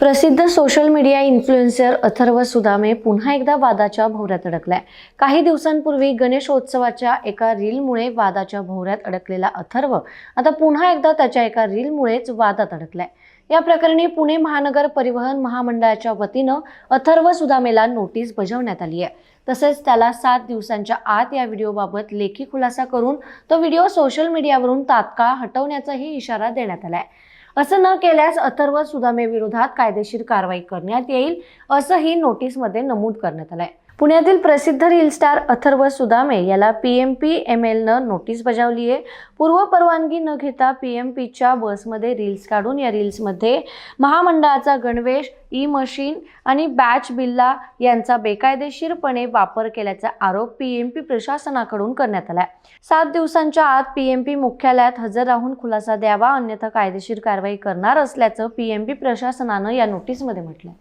प्रसिद्ध social media influencer Atharva Sudame पुन्हा एकदा वादाच्या भोवऱ्यात अडकलाय. काही दिवसांपूर्वी गणेशोत्सवाच्या एका रीलमुळे वादाच्या भोवऱ्यात अडकलेला अथर्व आता पुन्हा एकदा त्याच्या एका रीलमुळेच वादात अडकलाय. या प्रकरणी पुणे महानगर परिवहन महामंडळाच्या वतीनं अथर्व सुदामेला नोटीस बजावण्यात आली आहे तसेच त्याला सात दिवसांच्या आत या व्हिडिओबाबत लेखी खुलासा करून तो व्हिडिओ सोशल मीडियावरून तात्काळ हटवण्याचाही इशारा देण्यात आला आहे असं न केल्यास अथर्व सुदामे विरोधात कायदेशीर कारवाई करण्यात येईल असंही नोटीसमध्ये नमूद करण्यात आलंय. पुण्यातील प्रसिद्ध रील स्टार अथर्व सुदामे याला पी एम पी एम एलनं नोटीस बजावली आहे. पूर्व परवानगी न घेता पी एम पीच्या बसमध्ये रील्स काढून या रील्समध्ये महामंडळाचा गणवेश ई मशीन आणि बॅच बिल्ला यांचा बेकायदेशीरपणे वापर केल्याचा आरोप पी एम पी प्रशासनाकडून करण्यात आलाय. सात दिवसांच्या आत पी एम पी मुख्यालयात हजर राहून खुलासा द्यावा अन्यथा कायदेशीर कारवाई करणार असल्याचं पी एम पी प्रशासनानं या नोटीसमध्ये म्हटलंय.